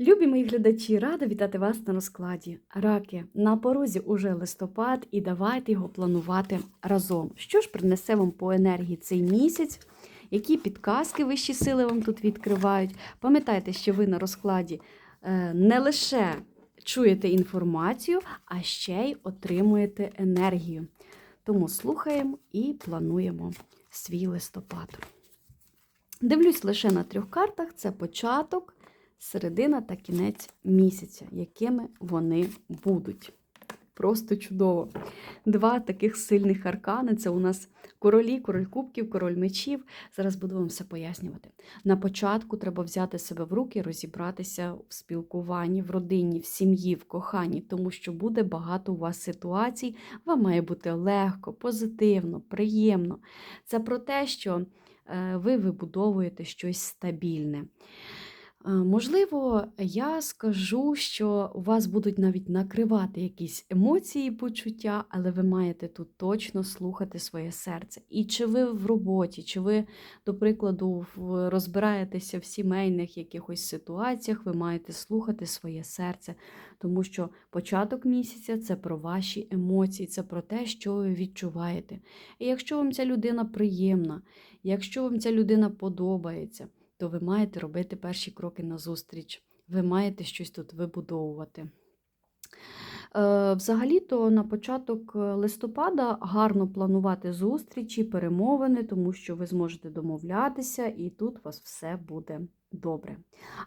Любі мої глядачі, рада вітати вас на розкладі. Раки на порозі уже листопад, і давайте його планувати разом. Що ж принесе вам по енергії цей місяць? Які підказки вищі сили вам тут відкривають? Пам'ятайте, що ви на розкладі е, не лише чуєте інформацію, а ще й отримуєте енергію. Тому слухаємо і плануємо свій листопад. Дивлюсь лише на трьох картах: це початок, середина та кінець місяця, якими вони будуть. Просто чудово. Два таких сильних аркани це у нас королі, король кубків, король мечів. Зараз буду вам все пояснювати. На початку треба взяти себе в руки, розібратися в спілкуванні, в родині, в сім'ї, в коханні, тому що буде багато у вас ситуацій. Вам має бути легко, позитивно, приємно. Це про те, що е, ви вибудовуєте щось стабільне. Можливо, я скажу, що вас будуть навіть накривати якісь емоції і почуття, але ви маєте тут точно слухати своє серце. І чи ви в роботі, чи ви, до прикладу, розбираєтеся в сімейних якихось ситуаціях, ви маєте слухати своє серце, тому що початок місяця це про ваші емоції, це про те, що ви відчуваєте. І якщо вам ця людина приємна, якщо вам ця людина подобається, то ви маєте робити перші кроки назустріч. Ви маєте щось тут вибудовувати. Е, Взагалі-то на початок е, листопада гарно планувати зустрічі, перемовини, тому що ви зможете домовлятися, і тут у вас все буде добре.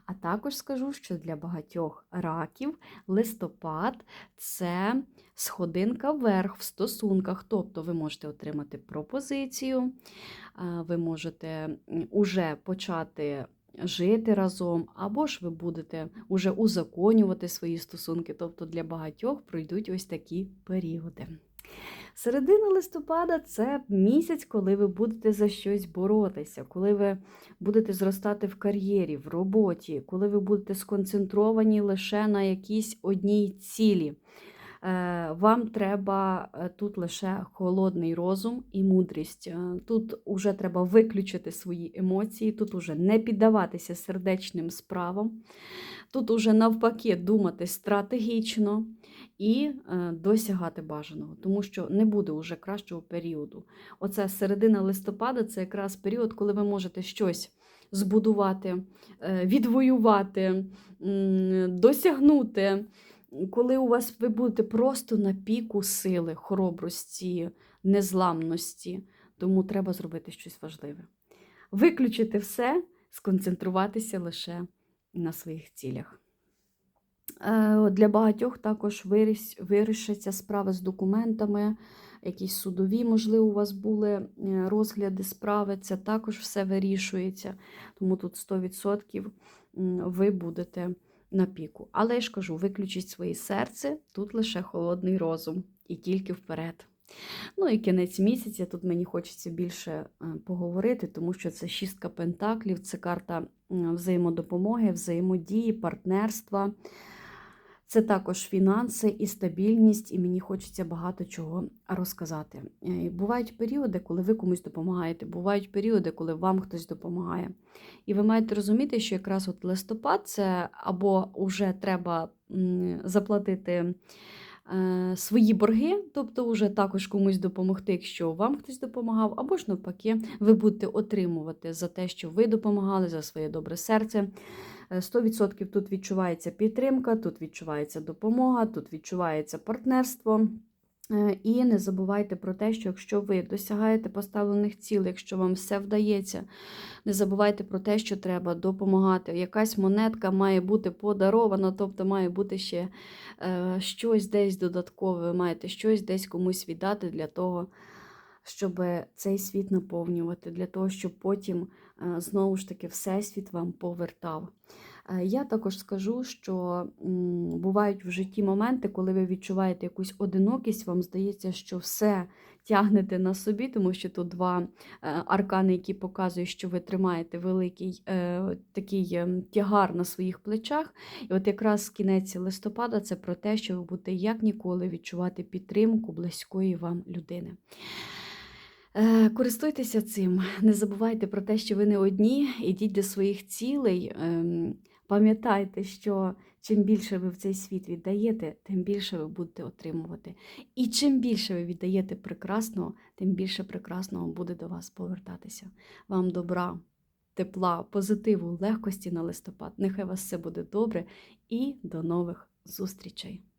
А також скажу, що для багатьох раків листопад це сходинка вверх в стосунках, тобто ви можете отримати пропозицію, е, ви можете уже почати жити разом, або ж ви будете уже узаконювати свої стосунки. Тобто для багатьох пройдуть ось такі періоди. Середина листопада це місяць, коли ви будете за щось боротися, коли ви будете зростати в кар'єрі, в роботі, коли ви будете сконцентровані лише на якійсь одній цілі. Вам треба е, тут лише холодний розум і мудрість. Е, Тут уже треба виключити свої емоції, тут уже не піддаватися сердечним справам, тут уже навпаки думати стратегічно і е, досягати бажаного, тому що не буде уже кращого періоду. Оце середина листопада це якраз період, коли ви можете щось збудувати, відвоювати, досягнути коли у вас ви будете просто на піку сили, хоробрості, незламності, тому треба зробити щось важливе. Виключити все, сконцентруватися лише на своїх цілях. Е, Для багатьох також вирішаться справи з документами, якісь судові, можливо, у вас були е, розгляди справи, це також все вирішується. Тому тут 100% ви будете на піку. Але я ж кажу, виключіть своє серце, тут лише холодний розум і тільки вперед. Ну і кінець місяця, тут мені хочеться більше е, поговорити, тому що це шістка пентаклів, це карта взаємодопомоги, взаємодії, партнерства. Це також фінанси і стабільність, і мені хочеться багато чого розказати. Е, Бувають періоди, коли ви комусь допомагаєте, бувають періоди, коли вам хтось допомагає. І ви маєте розуміти, що якраз от листопад це або вже треба заплатити е, свої борги, тобто вже також комусь допомогти, якщо вам хтось допомагав, або ж навпаки, ви будете отримувати за те, що ви допомагали, за своє добре серце. Е, 100% тут відчувається підтримка, тут відчувається допомога, тут відчувається партнерство. Е, І не забувайте про те, що якщо ви досягаєте поставлених цілей, якщо вам все вдається, не забувайте про те, що треба допомагати. Якась монетка має бути подарована, тобто має бути ще е, щось десь додаткове, ви маєте щось десь комусь віддати для того, щоб цей світ наповнювати, для того, щоб потім е, знову ж таки Всесвіт вам повертав. Е, Я також скажу, що бувають в житті моменти, коли ви відчуваєте якусь одинокість, вам здається, що все тягнете на собі, тому що тут два е, аркани, які показують, що ви тримаєте великий такий е, тягар на своїх плечах. І от якраз кінець листопада це про те, що ви будете як ніколи відчувати підтримку близької вам людини. Е, Користуйтеся цим, не забувайте про те, що ви не одні, ідіть до своїх цілей. ем, Пам'ятайте, що чим більше ви в цей світ віддаєте, тим більше ви будете отримувати. І чим більше ви віддаєте прекрасного, тим більше прекрасного буде до вас повертатися. Вам добра, тепла, позитиву, легкості на листопад. Нехай вас все буде добре і до нових зустрічей!